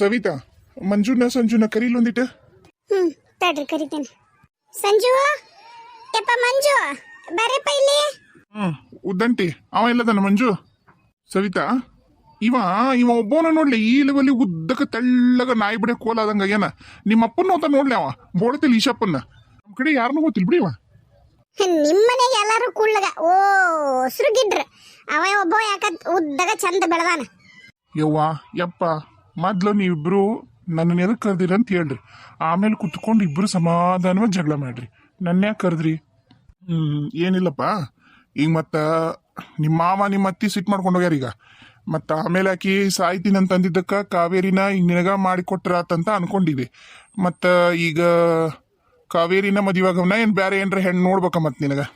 ಸವಿತಾ ಮಂಜುನ ಸಂಜುನ ಕರೀಲ್ ಒಂದಿಟ್ಟು ಹ್ಞೂ ತಡ್ರಿ ಕರಿತೇನೆ. ಸಂಜು ಯಪ್ಪ ಮಂಜು ಬರಪ್ಪ ಇಲ್ಲಿ. ಹ್ಮ್ ಉದ್ದಂಟಿ ಅವ ಇಲ್ಲದನ ಮಂಜು? ಸವಿತಾ ಇವ ಇವ ಒಬ್ಬನ ನೋಡ್ಲಿ ಈ ಲೆವೆಲ್ಲಿ ಉದ್ದಕ್ಕೆ ತಳ್ಳಗ ನಾಯಿ ಬಿಡ ಕೋಲಾದಂಗ ಏನ ನಿಮ್ಮ ಅಪ್ಪನ ಅಂತ ನೋಡ್ಲಿ ಅವ ಬೋಳತಿಲ್ ಈಶಪ್ಪನ್ನ. ನಮ್ಮ ಕಡೆ ಯಾರನ್ನೂ ಗೊತ್ತಿಲ್ಲ ಬಿಡಿ ಅವ ನಿಮ್ಮನೆಗೆ ಎಲ್ಲಾರು ಕುಳ್ಳಗ ಓ ಸುರುಗಿಡ್ರ ಅವ ಒಬ್ಬ ಯಾಕ ಉದ್ದಗ ಚಂದ ಬೆಳದಾನ. ಯವ್ವ ಯಪ್ಪ ಮೊದ್ಲು ನೀವಿಬ್ಬರು ನನ್ನ ಎದಕ್ಕೆ ಕರ್ದಿರ ಅಂತ ಹೇಳ್ರಿ. ಆಮೇಲೆ ಕುತ್ಕೊಂಡು ಇಬ್ರು ಸಮಾಧಾನವಾಗಿ ಜಗಳ ಮಾಡ್ರಿ. ನನ್ನ ಯಾಕೆ ಕರೆದ್ರಿ? ಏನಿಲ್ಲಪ್ಪ. ಈಗ ಮತ್ತ ನಿಮ್ಮ ಮಾವ ನಿಮ್ಮ ಅತ್ತಿ ಸಿಟ್ಟು ಮಾಡ್ಕೊಂಡು ಹೋಗ್ಯಾರ ಈಗ. ಮತ್ತು ಆಮೇಲೆ ಆಕಿ ಸಾಯ್ತೀನಿ ಅಂತ ಅಂದಿದ್ದಕ್ಕ ಕಾವೇರಿನ ಈಗ ನಿನಗ ಮಾಡಿಕೊಟ್ರಾತಂತ ಅನ್ಕೊಂಡಿದ್ದೆ ಮತ್ತು ಈಗ ಕಾವೇರಿನ ಮದುವೆಗವನ್ನ ಏನು ಬೇರೆ ಏನ್ರ ಹೆಣ್ಣು ನೋಡ್ಬೇಕ ಮತ್ತು ನಿನಗೆ?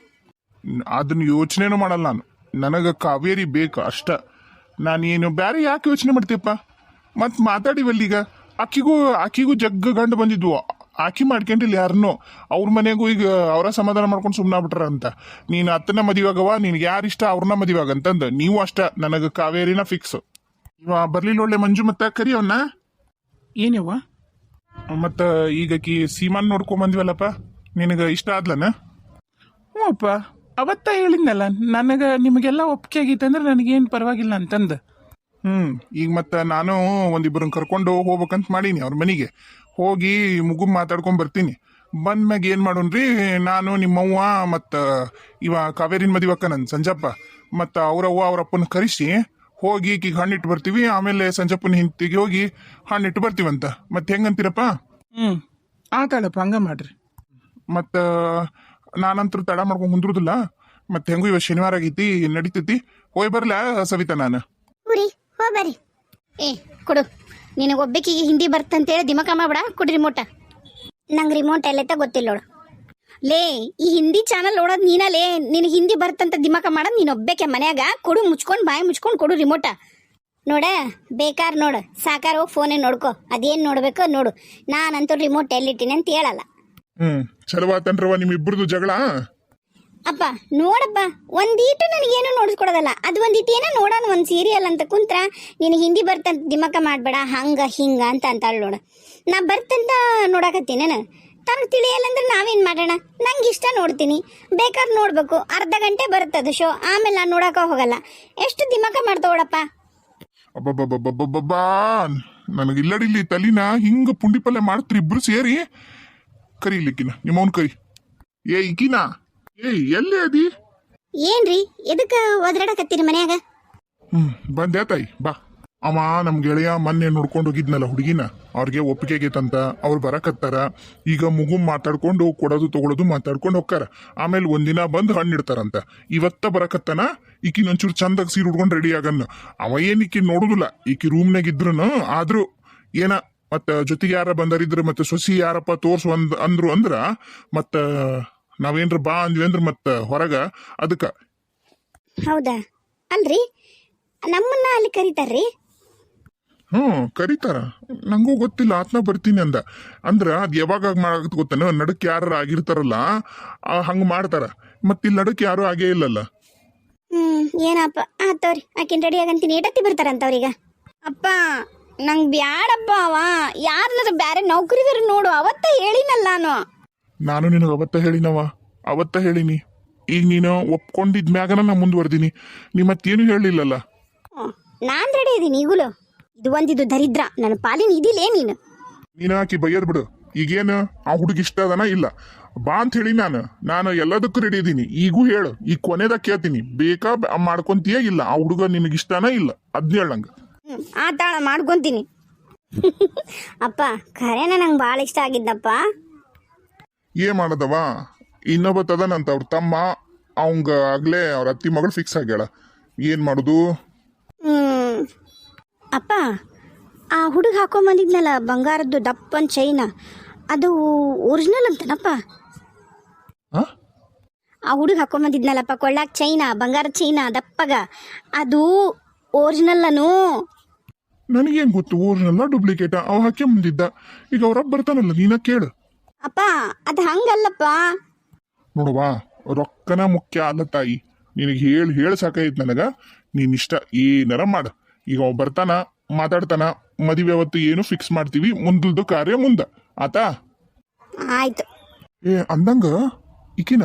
ಅದನ್ನ ಯೋಚನೆನೂ ಮಾಡಲ್ಲ ನಾನು. ನನಗೆ ಕಾವೇರಿ ಬೇಕು ಅಷ್ಟ. ನಾನೇನು ಬೇರೆ ಯಾಕೆ ಯೋಚನೆ ಮಾಡ್ತೀಯಪ್ಪ? ಮತ್ತು ಮಾತಾಡಿವಲ್ಲೀಗ ಆಕಿಗೂ ಆಕಿಗೂ ಜಗ್ಗ ಗಂಡು ಬಂದಿದ್ವು. ಆಕಿ ಮಾಡ್ಕೊಂಡಿಲ್ಲ ಯಾರನ್ನೋ ಅವ್ರ ಮನೆಗೂ ಈಗ ಅವರ ಸಮಾಧಾನ ಮಾಡ್ಕೊಂಡು ಸುಮ್ಮನಾಗ್ಬಿಟ್ರ ಅಂತ. ನೀನು ಅತ್ತನ ಮದಿವಾಗವ ನಿನಗೆ ಯಾರು ಇಷ್ಟ ಅವ್ರನ್ನ ಮದಿವಾಗ ಅಂತಂದು. ನೀವು ಅಷ್ಟ ನನಗೆ ಕಾವೇರಿನ ಫಿಕ್ಸ್ ಇವ ಬರ್ಲಿಲ್ಲ ಒಳ್ಳೆ ಮಂಜು ಮತ್ತೆ ಕರಿ ಅವನ್ನ ಏನವ್ವ? ಮತ್ತು ಈಗ ಆಕಿ ಸೀಮಾನ್ ನೋಡ್ಕೊಂಡ್ ಬಂದ್ವಲ್ಲಪ್ಪ? ನಿನಗೆ ಇಷ್ಟ ಆದ್ಲನ? ಹ್ಞೂ ಅಪ್ಪ ಅವತ್ತ ಹೇಳಿದ್ನಲ್ಲ ನನಗೆ ನಿಮಗೆಲ್ಲ ಒಪ್ಪಿಗೆ ಆಗಿತ್ತಂದ್ರೆ ಅಂದ್ರೆ ನನಗೇನು ಪರವಾಗಿಲ್ಲ ಅಂತಂದು. ಹ್ಮ್. ಈಗ ಮತ್ತ ನಾನು ಒಂದಿಬ್ಬರನ್ನ ಕರ್ಕೊಂಡು ಹೋಗ್ಬೇಕಂತ ಮಾಡೀನಿ ಅವ್ರ ಮನೆಗೆ. ಹೋಗಿ ಮುಗು ಮಾತಾಡ್ಕೊಂಡ್ ಬರ್ತೀನಿ. ಬಂದ ಮ್ಯಾಗ ಏನ್ ಮಾಡೋಣ್ರಿ? ನಾನು ನಿಮ್ಮವ್ವ ಮತ್ತ ಇವ ಕಾವೇರಿನ ಮದಿವಕ್ಕ ನನ್ ಸಂಜಪ್ಪ. ಮತ್ತ ಅವ್ರವ್ವ ಅವರಪ್ಪನ ಕರೆಸಿ ಹೋಗಿ ಈಕೀಗ ಹಣ್ಣು ಇಟ್ಟು ಬರ್ತೀವಿ. ಆಮೇಲೆ ಸಂಜಪ್ಪನ ಹಿಂತಿಗೆ ಹೋಗಿ ಹಣ್ಣಿಟ್ಟು ಬರ್ತೀವಂತ. ಮತ್ತೆ ಹೆಂಗಂತೀರಪ್ಪ? ಹ್ಞೂ ಆತಾಳಪ್ಪ ಹಂಗ ಮಾಡ್ರಿ. ಮತ್ತ ನಾನಂತರ ತಡ ಮಾಡ್ಕೊಂಡ್ ಕುಂದ್ರುದಿಲ್ಲ. ಮತ್ತೆ ಹೆಂಗೂ ಇವ ಶನಿವಾರ ಆಗೈತಿ ನಡೀತೈತಿ. ಹೋಗಿ ಬರ್ಲಾ ಸವಿತಾ ನಾನು? ಬರ್ರಿ. ಏ, ಕೊಡು. ನಿನಗೆ ಒಬ್ಬಕಿಗೆ ಹಿಂದಿ ಬರ್ತಂತೇಳಿ ದಿಮಕ ಮಾಡಬೇಡ, ಕೊಡ್ರಿ ರಿಮೋಟ ನಂಗೆ ರಿಮೋಟ್ ಎಲ್ಲೈತ ಗೊತ್ತಿಲ್ಲ ನೋಡು. ಲೇ, ಈ ಹಿಂದಿ ಚಾನಲ್ ನೋಡೋದು ನೀನಲೇ ನಿನಗೆ ಹಿಂದಿ ಬರ್ತಂತ ದಿಮಕ ಮಾಡೋದು ನೀನು ಒಬ್ಬಕ್ಕೆ ಮನ್ಯಾಗ ಕೊಡು ಮುಚ್ಕೊಂಡು, ಬಾಯಿ ಮುಚ್ಕೊಂಡು ಕೊಡು ರಿಮೋಟ ನೋಡ, ಬೇಕಾರ್ ನೋಡು, ಸಾಕಾರ ಹೋಗಿ ಫೋನೇ ನೋಡ್ಕೊ, ಅದೇನು ನೋಡ್ಬೇಕು ನೋಡು. ನಾನಂತೂ ರಿಮೋಟ್ ಎಲ್ಲಿಟ್ಟಿನಿ ಅಂತ ಹೇಳಲ್ಲ. ಹ್ಮ್, ಚಲೋ ಆತನ್ರವ ನಿಮ್ಮಿಬ್ಬರದು ಜಗಳ. ಅಪ್ಪ, ನೋಡಪ್ಪ, ಒಂದೀಟು ನನಗೇನು ನೋಡಿಸ್ಕೊಡೋದಲ್ಲ ಅದು ಒಂದೀಟು ಏನೋ ನೋಡೋಣ, ಒಂದು ಸೀರಿಯಲ್ ಅಂತ ಕುಂತ್ರ, ನಿನಗೆ ಹಿಂದಿ ಬರ್ತಂತ ದಿಮಕ ಮಾಡಬೇಡ, ಹಂಗ, ಹಿಂಗ ಅಂತ ಅಂತಾಳು ನೋಡು. ನಾ ಬರ್ತಂತ ನೋಡಕತ್ತೀನೇನು? ತನಗೆ ತಿಳಿಯಲ್ಲ ಅಂದ್ರೆ ನಾವೇನು ಮಾಡೋಣ? ನಂಗೆ ಇಷ್ಟ ನೋಡ್ತೀನಿ. ಬೇಕಾದ್ರೆ ನೋಡಬೇಕು, ಅರ್ಧ ಗಂಟೆ ಬರುತ್ತದು ಶೋ ಆಮೇಲೆ ನಾನು ನೋಡಕ್ಕ ಹೋಗಲ್ಲ. ಎಷ್ಟು ದಿಮಕ ಮಾಡ್ತೋಡಪ್ಪ ನನಗೆ ಇಲ್ಲಡಿಲ್ಲಿ ತಲಿನ ಹಿಂಗ ಪುಂಡಿ ಪಲ್ಯ ಮಾಡ್ತೀರಿ ಇಬ್ರು ಸೇರಿ. ಕರಿಲಿಕ್ಕಿನ ನಿಮ್ಮವನ್ ಕರಿ. ಏ ಇಕಿನ ಏ ಎಲ್ಲೇ ಅದಿ? ಏನ್ರಿ? ಎದಕ್ಕೆ ಒದರಾಡಕತ್ತೀರಿ ಮನ್ಯಾಗ? ಹ್ಮ್ ಬಂದೆ ತಾಯಿ ಬಾ. ಅವ ನಮ್ ಗೆಳೆಯ ಮೊನ್ನೆ ನೋಡ್ಕೊಂಡು ಹೋಗಿದ್ನಲ್ಲ ಹುಡುಗಿನ. ಅವ್ರಿಗೆ ಒಪ್ಪಿಗೆಗೆ ತಂತ ಅವ್ರು ಬರಕತ್ತಾರ. ಈಗ ಮುಗು ಮಾತಾಡ್ಕೊಂಡು ಕೊಡೋದು ತಗೊಳೋದು ಮಾತಾಡ್ಕೊಂಡು ಹೋಗ್ತಾರ. ಆಮೇಲೆ ಒಂದಿನ ಬಂದು ಹಣ್ಣು ಇಡ್ತಾರಂತ ಇವತ್ತ ಬರಕತ್ತಾನ? ಈಕಿ ಒಂಚೂರು ಚಂದಾಗ ಸೀರೆ ಉಡ್ಕೊಂಡು ರೆಡಿ ಆಗನ್ನ ಅವ ಏನ್ ಈಕಿ ನೋಡುದಿಲ್ಲ. ಈಕಿ ರೂಮ್ನಾಗ ಇದ್ರು ಆದ್ರೂ ಏನ ಮತ್ತ ಜೊತೆಗೆ ಯಾರ ಬಂದರಿದ್ರ ಮತ್ತೆ ಸೊಸಿ ಯಾರಪ್ಪ ತೋರ್ಸು ಅಂದ್ ಅಂದ್ರು ಅಂದ್ರ ಮತ್ತ ನಾವೇನ್ರ ಬಾ ಅಂದ್ವಿ ಅಂದ್ರ ಮತ್ತ ಹೊರಗ? ಅದಕ್ಕ. ಹೌದಾ? ಅಲ್ರಿ? ನಮ್ಮನ್ನ ಅಲ್ಲಿ ಕರೀತಾರ್ರಿ? ಹ್ಞೂ ಕರೀತಾರ. ನಂಗೂ ಗೊತ್ತಿಲ್ಲ ಆತ್ನ ಬರ್ತೀನಿ ಅಂದ. ಅಂದ್ರ ಅದ್ ಯಾವಾಗ ಮಾಡಾಗತ್ ಗೊತ್ತೇನೋ? ನಡಕ್ ಯಾರ ಆಗಿರ್ತಾರಲ್ಲ ಆ, ಹಂಗ್ ಮಾಡ್ತಾರ. ಮತ್ತೆ ಇಲ್ಲಿ ನಡಕ್ ಯಾರು ಆಗೇ ಇಲ್ಲಲ್ಲ. ಹ್ಮ್ ಏನಪ್ಪ? ಆತವ್ರಿ ಆಕಿನ ರೆಡಿ ಆಗಂತೀನಿ. ಏಟತ್ತಿ ಬರ್ತಾರಂತ ಅವ್ರೀಗ ಅಪ್ಪ ನಂಗೆ ಬ್ಯಾಡಪ್ಪ ಅವ. ಯಾರನ್ನಾರ ಬ್ಯಾರೆ ನೌಕರಿದಾರ ನೋಡು ಅವತ್ತ ಹೇಳಿನಲ್ಲ ನಾನು. ನಾನು ನಿನಗೆ ಅವತ್ತ ಹೇಳಿನವ ಅವತ್ತ ಹೇಳಿನಿ. ಈಗ ನೀನು ಒಪ್ಕೊಂಡಿದ್ ಮ್ಯಾಗನ ನಾ ಮುಂದುವರ್ದೀನಿ. ನೀ ಮತ್ತೇನು ಹೇಳಿಲ್ಲಲ್ಲ ನಾನ್ ರೆಡಿ ಇದೀನಿ ಈಗಲೂ. ಇದು ಒಂದಿದು ದರಿದ್ರ ನನ್ನ ಪಾಲಿನ ಇದಿಲ್ಲೇ ನೀನು. ನೀನು ಆಕಿ ಬೈಯದ್ ಬಿಡು. ಈಗೇನು ಆ ಹುಡುಗ ಇಷ್ಟ ಅದನ ಇಲ್ಲ. ಬಾ ಅಂತ ಹೇಳಿ ನಾನು. ನಾನು ಎಲ್ಲದಕ್ಕೂ ರೆಡಿ ಇದೀನಿ. ಈಗೂ ಹೇಳು. ಈ ಕೊನೆದಾಗ ಕೇಳ್ತೀನಿ. ಬೇಕಾ ಬ- ಮಾಡ್ಕೊಂತೀಯ ಇಲ್ಲ? ಆ ಹುಡುಗ ನಿನಗೆ ಇಷ್ಟನ ಇಲ್ಲ? ಅದ್ನ ಹೇಳಂಗ ಹ್ಮ್, ಆತಾಳ ಮಾಡ್ಕೊಂತೀನಿ. ಅಪ್ಪ ಖರೇನ ನಂಗೆ ಭಾಳ ಇಷ್ಟ ಆಗಿದ್ದಪ್ಪ. ಏನ್ ಮಾಡದವ ಇನ್ನೊಬ್ಬ ತದನಂತ ಅವ್ರ ತಮ್ಮ ಅವಂಗ ಆಗ್ಲೇ ಅವ್ರ ಅತ್ತಿ ಮಗಳು ಫಿಕ್ಸ್ ಆಗ್ಯಾಳ. ಏನ್ ಮಾಡುದು? ಹ್ಮ್. ಅಪ್ಪ ಆ ಹುಡುಗ ಹಾಕೊಂಬಂದಿದ್ನಲ್ಲ ಬಂಗಾರದ್ದು ದಪ್ಪನ್ ಚೈನ ಅದು ಒರಿಜಿನಲ್ ಅಂತನಪ್ಪ? ಆ? ಆ ಹುಡುಗ ಹಾಕೊಂಬಂದಿದ್ನಲ್ಲಪ್ಪ ಕೊಳ್ಳಾಕ್ ಚೈನಾ ಬಂಗಾರ ಚೈನಾ ದಪ್ಪಗ. ಅದು ಒರಿಜಿನಲ್ಲನು ನನಗೇನ್ ಗೊತ್ತು ಊರಿನೆಲ್ಲ ಡೂಪ್ಲಿಕೇಟ್ ಅವ ಹಾಕಿ ಮುಂದಿದ್ದ ಈಗ ಅವ್ರಪ್ಪ ಬರ್ತಾನಲ್ಲ ನೀನ ಕೇಳು. ಅಪ್ಪ ಅದು ಹಂಗಲ್ಲಪ್ಪ. ನೋಡುವಾ ರೊಕ್ಕನ ಮುಖ್ಯ ಅಲ್ಲ ತಾಯಿ. ನಿನಗೆ ಹೇಳಿ ಹೇಳಿ ಸಾಕಾಯ್ತು ನನಗೆ. ನೀನಿಷ್ಟ ಇಷ್ಟ ಏನಾರ ಮಾಡು. ಈಗ ಅವ ಬರ್ತಾನ ಮಾತಾಡ್ತಾನ ಮದುವೆ ಅವತ್ತು ಏನು ಫಿಕ್ಸ್ ಮಾಡ್ತೀವಿ ಮುಂದಲ್ದು ಕಾರ್ಯ ಮುಂದ. ಆತಾ? ಆಯ್ತು. ಏ ಅಂದಂಗ ಈಕಿನ?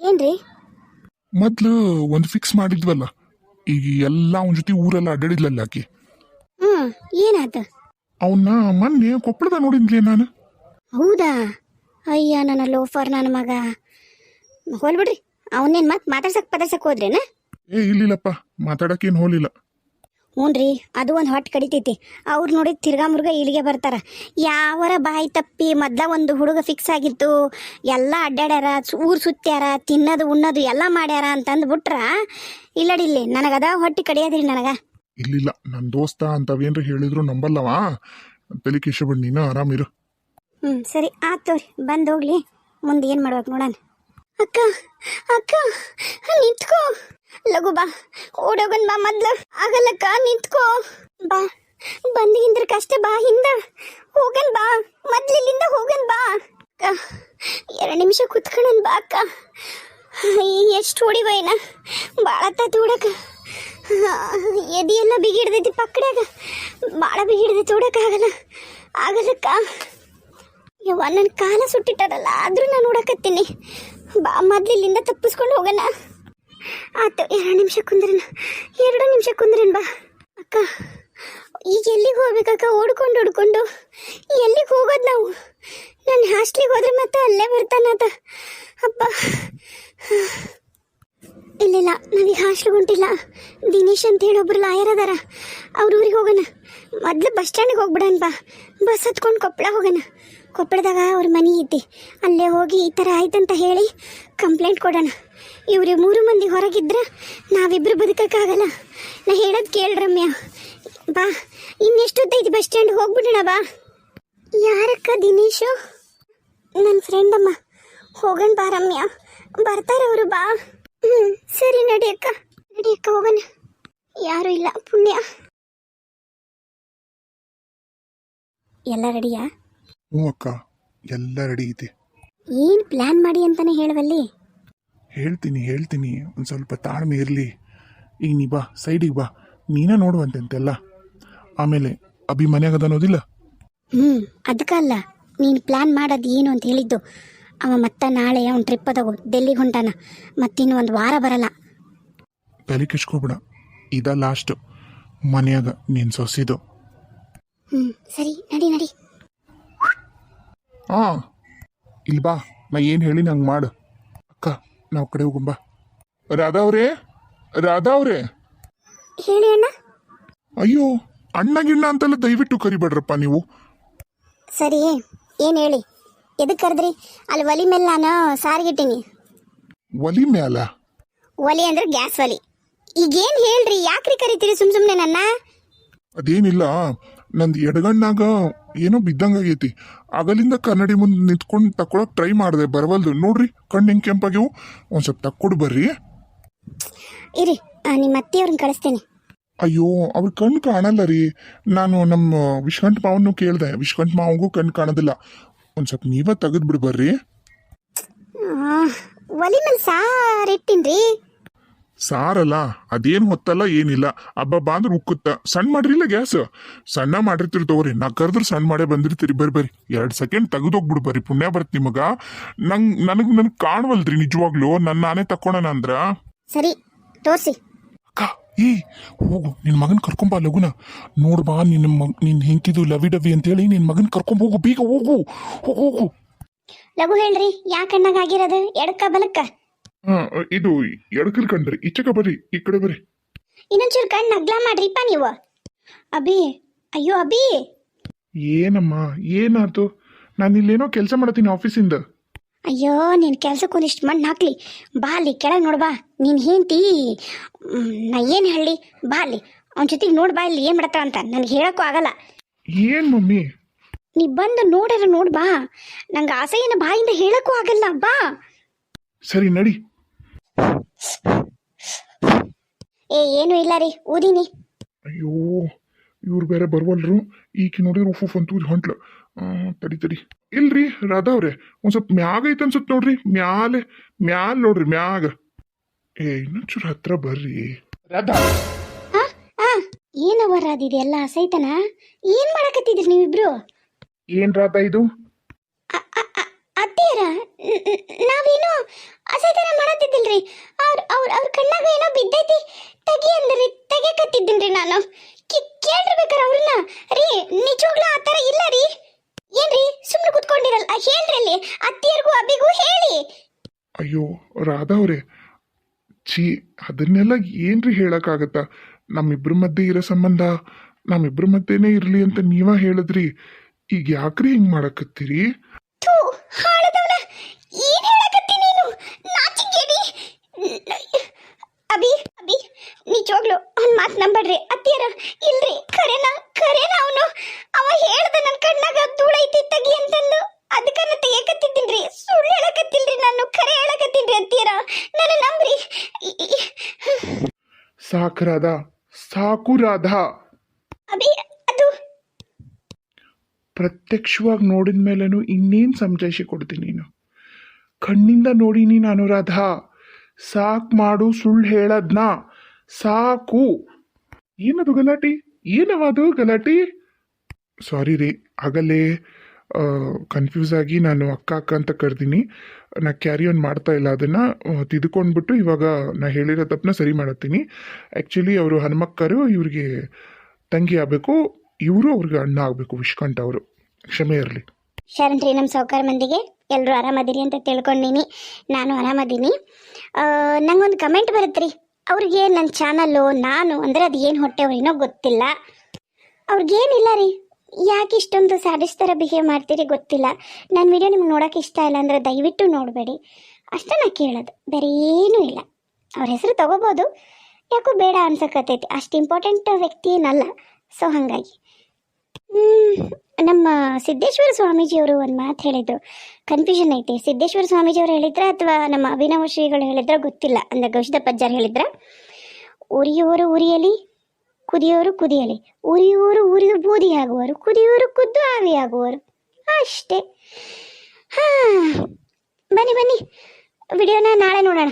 ಏನ್ರಿ? ಮೊದ್ಲು ಒಂದು ಫಿಕ್ಸ್ ಮಾಡಿದ್ವಲ್ಲ ಈಗ ಎಲ್ಲ ಅವನ ಜೊತೆ ಊರೆಲ್ಲ ಅಡ್ಡಾಡಿದ್ಲಲ್ಲ ಆಕಿ. ಹ್ಮ್ ಏನಾತ? ಅವನ್ನ ಮೊನ್ನೆ ಕೊಪ್ಪಳದ ನೋಡಿದ್ಲೇ ನಾನು. ಹೌದಾ? ಅಯ್ಯ ನನ್ನ ಲೋಫರ್ ನನ್ನ ಮಗ. ಹೋಲ್ಬಿಡ್ರಿ. ಅವನೇನ್ ಮತ್ ಮಾತಾಡ್ಸಕ್ ಪದರ್ಸಕ್ ಹೋದ್ರೇನ? ಏ ಇಲ್ಲಿಲ್ಲಪ್ಪ. ಮಾತಾಡಕ್ಕೇನು ಹೋಲಿಲ್ಲ. ಹ್ಞೂನ್ರಿ ಅದು ಒಂದು ಹೊಟ್ಟೆ ಕಡಿತೈತಿ. ಅವ್ರು ನೋಡಿ ತಿರ್ಗಾ ಮುರುಗ ಇಲ್ಲಿಗೆ ಬರ್ತಾರ. ಯಾವರ ಬಾಯಿ ತಪ್ಪಿ ಮೊದ್ಲ ಒಂದು ಹುಡುಗ ಫಿಕ್ಸ್ ಆಗಿತ್ತು ಎಲ್ಲ ಅಡ್ಡಾಡ್ಯಾರ ಊರು ಸುತ್ತ್ಯಾರ ತಿನ್ನೋದು ಉಣ್ಣದು ಎಲ್ಲ ಮಾಡ್ಯಾರ ಅಂತಂದು ಬಿಟ್ರ ಇಲ್ಲಡಿಲ್ಲಿ ನನಗದ ಹೊಟ್ಟೆ ಕಡಿಯೋದ್ರಿ ನನಗ. ಇಲ್ಲಿಲ್ಲ ನನ್ನ ದೋಸ್ತ ಅಂತವೇನ್ರಿ ಹೇಳಿದ್ರು ನಂಬಲ್ಲವಾ? ತಲೆ ಕೇಶಬಡ್ ನೀನು ಆರಾಮಿರು ಹ್ಞೂ ಸರಿ ಆಯ್ತು ಬಂದು ಹೋಗ್ಲಿ. ಮುಂದೆ ಏನು ಮಾಡ್ಬೇಕು ನೋಡೋಣ. ಅಕ್ಕ ಅಕ್ಕ, ನಿಂತ್ಕೋ. ಲಘು ಬಾ, ಓಡೋಗನ್ ಬಾ ಮೊದ್ಲು. ಆಗಲ್ಲಕ್ಕ ನಿಂತ್ಕೋ. ಬಾ ಬಂದಿಗಿಂದ್ರ ಕಷ್ಟ ಬಾ, ಹಿಂದ. ಹೋಗನ್ ಬಾ ಮೊದ್ಲಿಲ್ಲಿಂದ ಹೋಗನ್ ಬಾ. ಅಕ್ಕ, ಎರಡು ನಿಮಿಷ ಕುತ್ಕೊಳ್ಳನ್ ಬಾ, ಅಕ್ಕ. ಎಷ್ಟು ಹೊಡಿವಯ್ನ ಭಾಳ ತಾತು ಎದಿ ಎಲ್ಲ ಬಿಗಿಡ್ದೈತಿ ಪಕ್ಕಡ್ಯಾಗ. ಭಾಳ ಬಿಗಿಡ್ದೈತಿ ಹೊಡಕ್ಕಾಗಲ್ಲ ಆಗಲ್ಲಕ್ಕ ಯವ್ವ ನನ್ನ ಕಾಲ ಸುಟ್ಟಿಟ್ಟದಲ್ಲ, ಆದ್ರೂ ನಾನು ನೋಡಕತ್ತೀನಿ. ಬಾ ಮೊದ್ಲಿಲ್ಲಿಂದ ತಪ್ಪಿಸ್ಕೊಂಡು ಹೋಗೋಣ. ಆತು, ಎರಡು ನಿಮಿಷ ಕುಂದ್ರನ ಎರಡು ನಿಮಿಷ ಕುಂದ್ರನ್ ಬಾ. ಅಕ್ಕ, ಈಗ ಎಲ್ಲಿಗೆ ಹೋಗ್ಬೇಕಕ್ಕ ಓಡ್ಕೊಂಡು ಓಡ್ಕೊಂಡು. ಎಲ್ಲಿಗೆ ಹೋಗೋದು ನಾವು? ನಾನು ಹಾಸ್ಟ್ಲಿಗೆ ಹೋದ್ರೆ ಮತ್ತೆ ಅಲ್ಲೇ ಬರ್ತಾನಾತ ಅಪ್ಪ ಇಲ್ಲಿಲ್ಲ ನನಗೆ ಹಾಸ್ಟ್ಲಿಗೆ ಹೊಂಟಿಲ್ಲ. ದಿನೇಶ್ ಅಂತ ಹೇಳಿ ಒಬ್ರು ಲಾಯರ್ ಅದಾರ. ಅವ್ರ ಊರಿಗೆ ಹೋಗೋಣ. ಮೊದ್ಲು ಬಸ್ ಸ್ಟ್ಯಾಂಡಿಗೆ ಹೋಗ್ಬಿಡಣ ಬಾ. ಬಸ್ ಹತ್ಕೊಂಡು ಕೊಪ್ಪಳ ಹೋಗೋಣ. ಕೊಪ್ಪಳದಾಗ ಅವ್ರ ಮನೆ ಐತಿ ಅಲ್ಲೇ ಹೋಗಿ ಈ ಥರ ಆಯ್ತಂತ ಹೇಳಿ ಕಂಪ್ಲೇಂಟ್ ಕೊಡೋಣ. ಇವ್ರಿ ಮೂರು ಮಂದಿ ಹೊರಗಿದ್ರೆ ನಾವಿಬ್ರು ಬದುಕಕ್ಕಾಗಲ್ಲ. ನಾ ಹೇಳೋದು ಕೇಳಿ ರಮ್ಯ. ಬಾ, ಇನ್ನೆಷ್ಟೊತ್ತೈತಿ ಬಸ್ ಸ್ಟ್ಯಾಂಡ್ ಹೋಗ್ಬಿಡೋಣ ಬಾ. ಯಾರಕ್ಕ ದಿನೇಶು? ನನ್ನ ಫ್ರೆಂಡ್ ಅಮ್ಮ. ಹೋಗೋಣ ಬಾ ರಮ್ಯ. ಬರ್ತಾರೆ ಅವರು, ಬಾ. ಹ್ಞೂ ಸರಿ ನಡಿಯಕ್ಕ ನಡಿಯಕ್ಕ ಹೋಗೋಣ. ಯಾರು ಇಲ್ಲ, ಪುಣ್ಯ. ಎಲ್ಲ ರೆಡಿಯಾ ಹ್ಞೂ ಅಕ್ಕ ಎಲ್ಲ ರೆಡಿ ಐತಿ ಏನು ಪ್ಲ್ಯಾನ್ ಮಾಡಿ ಅಂತಾನೆ ಹೇಳವಲ್ಲಿ? ಹೇಳ್ತೀನಿ ಹೇಳ್ತೀನಿ. ಒಂದು ಸ್ವಲ್ಪ ತಾಳ್ಮೆ ಇರಲಿ. ಈಗ ನೀ ಬಾ ಸೈಡಿಗೆ ಬಾ. ನೀನೇ ನೋಡುವಂತೆ ಅಂತೆಲ್ಲ ಆಮೇಲೆ ಅಭಿ ಮನೆಯಾಗ ಅದ ಅನ್ನೋದಿಲ್ಲ? ಹ್ಞೂ ಅದಕ್ಕಲ್ಲ ನೀನು ಪ್ಲ್ಯಾನ್ ಮಾಡೋದು ಏನು ಅಂತ ಹೇಳಿದ್ದು. ಅವ ಮತ್ತೆ ನಾಳೆ ಅವ್ನು ಟ್ರಿಪ್ ಅದಾಗು ಡೆಲ್ಲಿಗೆ ಹೊಂಟಾನ. ಮತ್ತಿನ್ನು ಒಂದು ವಾರ ಬರಲ್ಲ. ತಲೆ ಕೆಚ್ಕೋಬೇಡ ಇದ ಲಾಸ್ಟ್ ಮನೆಯಾಗ ನೀನು ಸೊಸಿದು. ಹ್ಞೂ ಸರಿ ನಡಿ ನಡಿ. ಹಾಂ ಇಲ್ಲಿ ಬಾ ನಾ ಏನು ಹೇಳಿ ನಂಗೆ ಮಾಡು. ಅಕ್ಕ ನಾವು ಕಡೆ ಹೋಗುಂಬಾ ರಾಧಾ ಅವ್ರೆ ರಾಧಾ ಅವ್ರೆ. ಹೇಳಿ ಅಣ್ಣ. ಅಯ್ಯೋ ಅಣ್ಣ ಗಿಣ್ಣ ಅಂತೆಲ್ಲ ದಯವಿಟ್ಟು ಕರಿಬೇಡ್ರಪ್ಪ ನೀವು. ಸರಿ ಏನು ಹೇಳಿ? ಎದಕ್ಕೆ ಕರೆದ್ರಿ? ಅಲ್ಲಿ ಒಲಿ ಮೇಲೆ ನಾನು ಸಾರಿಗಿಟ್ಟೀನಿ ಒಲಿ ಮ್ಯಾಲ? ಒಲಿ ಅಂದ್ರೆ ಗ್ಯಾಸ್ ಒಲಿ. ಈಗೇನು ಹೇಳ್ರಿ ಯಾಕ್ರಿ ಕರಿತೀರಿ ಸುಮ್ ಸುಮ್ಮನೆ ನನ್ನ? ಅದೇನಿಲ್ಲ ನಂದು ಎಡಗಣ್ಣಾಗ ಏನೋ ಬಿದ್ದಂಗಾಗೈತಿ. ಆಗಲಿಂದ ಕನ್ನಡಿ ಮುಂದೆ ನಿಂತ್ಕೊಂಡು ತಕೊಳಕ್ ಟ್ರೈ ಮಾಡಿದೆ ಬರವಲ್ದು. ನೋಡ್ರಿ ಕಣ್ಣು ಹಿಂಗೆ ಕೆಂಪಾಗ್ಯವು. ಒಂದು ಸ್ವಲ್ಪ ತಕ್ಕೊಡು ಬರ್ರಿ. ಇರಿ ನಿಮ್ಮ ಅತ್ತೆಯವ್ರನ್ನ ಕಳಿಸ್ತೇನೆ. ಅಯ್ಯೋ ಅವ್ರ ಕಣ್ಣು ಕಾಣಲ್ಲ ರೀ. ನಾನು ನಮ್ಮ ವಿಶ್ವಂತ ಮಾವನು ಕೇಳ್ದೆ. ವಿಶ್ವಂತ ಮಾವಂಗೂ ಕಣ್ಣು ಕಾಣೋದಿಲ್ಲ. ಒಂದು ಸ್ವಲ್ಪ ನೀವೇ ತೆಗೆದು ಬಿಡು ಬರ್ರಿ. ಆ, ಒಲಿ ಮೇಲೆ ಸಾರಿಟ್ಟಿನ್ರಿ. ಸಾರಲ್ಲ ಅದೇನು ಹೊತ್ತಲ್ಲ ಏನಿಲ್ಲ. ಹಬ್ಬ ಅಂದ್ರೆ ಉಕ್ಕುತ್ತ. ಸಣ್ಣ ಮಾಡ್ರಿಲ್ಲ ಗ್ಯಾಸ್? ಸಣ್ಣ ಮಾಡಿರ್ತೀರಿ ತಗೋರಿ. ನಾ ಕರೆದ್ರೆ ಸಣ್ಣ ಮಾಡೇ ಬಂದಿರ್ತೀರಿ. ಬರ್ರಿ ಬರ್ರಿ. ಎರಡು ಸೆಕೆಂಡ್ ತೆಗೆದೋಗ್ಬಿಡು ಬರ್ರಿ. ಪುಣ್ಯ ಬರುತ್ತೆ ನಿಮಗ. ನಂಗೆ ನನಗ್ ನನಗೆ ಕಾಣವಲ್ರಿ ನಿಜವಾಗ್ಲೂ. ನನ್ನ ನಾನೇ ತಕ್ಕೊಳಣ ಅಂದ್ರ. ಸರಿ ತೋರಿಸಿ. ಅಕ್ಕ ಏ ಹೋಗು. ನಿನ್ನ ಮಗನ ಕರ್ಕೊಂಬ ಲಗುನ. ನೋಡ್ಬಾ ನಿನ್ನ ಮಗ್ ನಿನ್ನ ಹೆಂಕಿದು ಲವಿ ಡವಿ ಅಂತೇಳಿ ನಿನ್ನ ಮಗನ ಕರ್ಕೊಂಬ ಹೋಗು. ಬೀಗ ಹೋಗು. ಹೋಗು ಲಘು ಹೇಳ್ರಿ ಯಾಕೆ ಕಣ್ಣಾಗ ಆಗಿರೋದು? ಎಡಕ್ಕ ಬಲಕ್ಕ. ಹಾ ಇದು ಎಡಕಲ್ ಕಂಡ್ರಿ ಈಚೆಕ ಬರ್ರಿ ಈ ಕಡೆ ಬರ್ರಿ. ಇನ್ನೊಂಚೂರು ಕಣ್ಣು ಅಗ್ಲ ಮಾಡ್ರಿಪ್ಪ ನೀವು. ಅಭಿ ಅಯ್ಯೋ ಅಭಿ. ಏನಮ್ಮ ಏನಾಯ್ತು? ನಾನು ಇಲ್ಲೇನೋ ಕೆಲಸ ಮಾಡ್ತೀನಿ ಆಫೀಸಿಂದ. ಅಯ್ಯೋ ನೀನು ಕೆಲ್ಸಕ್ಕೆ ಒಂದಿಷ್ಟು ಮಣ್ಣು ಹಾಕ್ಲಿ. ಬಾಲಿ ಅಲ್ಲಿ ಕೆಳಗೆ ನೋಡು ಬಾ. ನೀನು ಹೆಂಡ್ತಿ ನಾ ಏನು ಹೇಳಿ ಬಾ ಅಲ್ಲಿ. ಅವನ ಜೊತೆಗೆ ನೋಡು ಬಾ ಇಲ್ಲಿ ಏನು ಮಾಡತ್ತ ಅಂತ. ನನಗೆ ಹೇಳಕ್ಕೂ ಆಗಲ್ಲ. ಏನ್ ಮಮ್ಮಿ? ನೀ ಬಂದು ನೋಡಿದ್ರೆ ನೋಡು ಬಾ. ನಂಗೆ ಆಸೆಯನ್ನು ಬಾಯಿಂದ ಹೇಳಕ್ಕೂ ಆಗಲ್ಲ. ಬಾ. ಸರಿ ನಡಿ. ಏ ಏನು ಇಲ್ಲ ರೀ ಊದಿನಿ. ಅಯ್ಯೋ ಇವ್ರು ಬೇರೆ ಬರ್ವಲ್ರು. ಈಕಿ ನೋಡಿದ್ರೆ ಉಫ್ ಉಫ್ ಅಂತೂ ಹೊಂಟ್ಲು. ತಡಿ ತಡಿ. ಇಲ್ರಿ ರಾಧಾ ಅವ್ರೆ ಒಂದ್ ಸ್ವಲ್ಪ ಮ್ಯಾಗ ಐತೆ ಅನ್ಸುತ್ತೆ ನೋಡ್ರಿ. ಮ್ಯಾಲೆ ಮ್ಯಾಲ್ ನೋಡ್ರಿ ಮ್ಯಾಗ. ಏ ಇನ್ನೊಂಚೂರು ಹತ್ರ ಬರ್ರಿ. ರಾಧಾ. ಏನವ ರಾಧ ಇದೆಲ್ಲ ಸೈತನ ಏನ್ ಮಾಡಕತ್ತಿದ್ರಿ ನೀವಿಬ್ರು? ಏನ್ ರಾಧಾ ಇದು? ಅತ್ತೆಯರ ನಾವೇನೋ ತರ ಮಾಡತ್ತಿದ್ದಿಲ್ರಿ ಅವ್ರ ಅವ್ರ ಅವ್ರ ಕಣ್ಣಾಗ ಏನೋ ಬಿದ್ದೈತಿ. ತಗಿ ಅಂದ್ರಿ ತೆಗಿಯಕತ್ತಿದ್ದೀನ್ರಿ ನಾನು. ಕೇಳ್ರಿ ಬೇಕಾರ ಅವ್ರನ್ನ? ರೀ ನಿಜವಾಗ್ಲೂ ಆ ಥರ ಇಲ್ಲ ರೀ. ಏನ್ರಿ ಸುಮ್ಮನೆ ಕುತ್ಕೊಂಡಿರಲ್ಲ ಹೇಳ್ರಿ ಅಲ್ಲಿ. ಅತ್ತಿಯರ್ಗೂ ಅಬ್ಬಿಗೂ ಹೇಳಿ. ಅಯ್ಯೋ ರಾಧಾ ಅವ್ರೆ. ಛೀ ಅದನ್ನೆಲ್ಲ ಏನ್ರಿ ಹೇಳಕ್ಕಾಗತ್ತ? ನಮ್ಮಿಬ್ರ ಮಧ್ಯೆ ಇರೋ ಸಂಬಂಧ ನಮ್ಮಿಬ್ರ ಮಧ್ಯೆನೇ ಇರ್ಲಿ ಅಂತ ನೀವ ಹೇಳಿದ್ರಿ. ಈಗ ಯಾಕ್ರಿ ಹಿಂಗ್ ಮಾಡಕತ್ತೀರಿ? ಥೂ ಏನ್ ಹೇಳಕತ್ತಿ ನೀನು ನಾಚಿಕೆಡಿ ಅಭಿ ಅಭಿ ನಿಜವಾಗ್ಲು ಅವ್ನ ಮಾತು ನಂಬಡ್ರಿ ಅತ್ತಿಯರ ಇಲ್ರಿ ಖರೇನ ಖರೇನ ಅವನು. ಅವ ಹೇಳ್ದ ನನ್ನ ಕಣ್ಣಾಗ ಧೂಳೈತಿ ತಗಿ ಅಂತಂದು. ಅದಕ್ಕನ್ನ ತೆಗಿಯಕತ್ತಿದ್ದೀನ್ರಿ. ಸುಳ್ಳು ಹೇಳಕತ್ತಿಲ್ರಿ ನಾನು ಖರೆ ಹೇಳಕತ್ತೀನ್ರಿ ಅತ್ತಿಯರ. ನನ್ನ ನಂಬ್ರಿ. ಸಾಕು ರಾಧಾ ಸಾಕು ರಾಧಾ ಅಭಿ ಅದು. ಪ್ರತ್ಯಕ್ಷವಾಗಿ ನೋಡಿದ ಮೇಲೂ ಇನ್ನೇನು ಸಂಜಯಿಸಿ ಕೊಡ್ತೀನಿ ನೀನು. ಕಣ್ಣಿಂದ ನೋಡಿನಿ ನಾನು ರಾಧಾ ಸಾಕು ಮಾಡು ಸುಳ್ಳು ಹೇಳದ್ನ. ಸಾಕು. ಏನದು ಗಲಾಟಿ? ಏನವಾದು ಗಲಾಟಿ? ಸಾರಿ ರೀ, ಆಗಲೇ ಕನ್ಫ್ಯೂಸ್ ಆಗಿ ನಾನು ಅಕ್ಕ ಅಕ್ಕ ಅಂತ ಕರೆದೀನಿ. ನಾ ಕ್ಯಾರಿ ಆನ್ ಮಾಡ್ತಾ ಇಲ್ಲ, ಅದನ್ನು ತಿದ್ಕೊಂಡ್ಬಿಟ್ಟು ಇವಾಗ ನಾ ಹೇಳಿರೋ ತಪ್ಪನ್ನ ಸರಿ ಮಾಡತ್ತೀನಿ. ಆ್ಯಕ್ಚುಲಿ ಅವರು ಹನುಮಕ್ಕರು, ಇವ್ರಿಗೆ ತಂಗಿ ಆಗಬೇಕು, ಇವರು ಅವ್ರಿಗೆ ಅಣ್ಣ ಆಗಬೇಕು ವಿಶ್ಕಂಠ ಅವರು. ಕ್ಷಮೆ ಇರಲಿ. ಶರಣ್ರಿ ನಮ್ಮ ಸೌಕರ್ ಮಂದಿಗೆ ಎಲ್ಲರೂ ಆರಾಮದಿರಿ ಅಂತ ತಿಳ್ಕೊಂಡಿನಿ. ನಾನು ಆರಾಮದೀನಿ. ನಂಗೊಂದು ಕಮೆಂಟ್ ಬರುತ್ತೆ ರೀ ಅವ್ರಿಗೆ ನನ್ನ ಚಾನಲ್ಲು, ನಾನು ಅಂದರೆ ಅದು ಏನು ಹೊಟ್ಟೆ ಏನೋ ಗೊತ್ತಿಲ್ಲ. ಅವ್ರಿಗೇನಿಲ್ಲ ರೀ? ಯಾಕೆ ಇಷ್ಟೊಂದು ಸ್ಯಾಡಿಸ್ ಥರ ಬಿಹೇವ್ ಮಾಡ್ತೀರಿ ಗೊತ್ತಿಲ್ಲ. ನನ್ನ ವಿಡಿಯೋ ನಿಮ್ಗೆ ನೋಡೋಕೆ ಇಷ್ಟ ಇಲ್ಲ ಅಂದರೆ ದಯವಿಟ್ಟು ನೋಡಬೇಡಿ. ಅಷ್ಟೇ ನಾ ಕೇಳೋದು, ಬೇರೆ ಏನೂ ಇಲ್ಲ. ಅವ್ರ ಹೆಸರು ತಗೋಬೋದು. ಯಾಕೋ ಬೇಡ ಅನ್ಸಕತ್ತೈತಿ. ಅಷ್ಟು ಇಂಪಾರ್ಟೆಂಟ್ ವ್ಯಕ್ತಿ ಏನಲ್ಲ. ಸೊ ಹಾಗಾಗಿ. ನಮ್ಮ ಸಿದ್ದೇಶ್ವರ ಸ್ವಾಮೀಜಿಯವರು ಒಂದು ಮಾತು ಹೇಳಿದ್ರು. ಕನ್ಫ್ಯೂಷನ್ ಐತೆ. ಸಿದ್ದೇಶ್ವರ ಸ್ವಾಮೀಜಿಯವರು ಹೇಳಿದ್ರ ಅಥವಾ ನಮ್ಮ ಅಭಿನವ ಶ್ರೀಗಳು ಹೇಳಿದ್ರ ಗೊತ್ತಿಲ್ಲ. ಅಂದ್ರೆ ಗೌಶದ ಪಜ್ಜಾರ್ ಹೇಳಿದ್ರ. ಉರಿಯುವವರು ಉರಿಯಲಿ, ಕುದಿಯೋರು ಕುದಿಯಲಿ. ಉರಿಯುವವರು ಉರಿದು ಬೂದಿ ಆಗುವರು, ಕುದಿಯೋರು ಕುದ್ದು ಆವಿಯಾಗುವರು ಅಷ್ಟೇ. ಹಾ, ಬನ್ನಿ ಬನ್ನಿ. ವಿಡಿಯೋನ ನಾಳೆ ನೋಡೋಣ.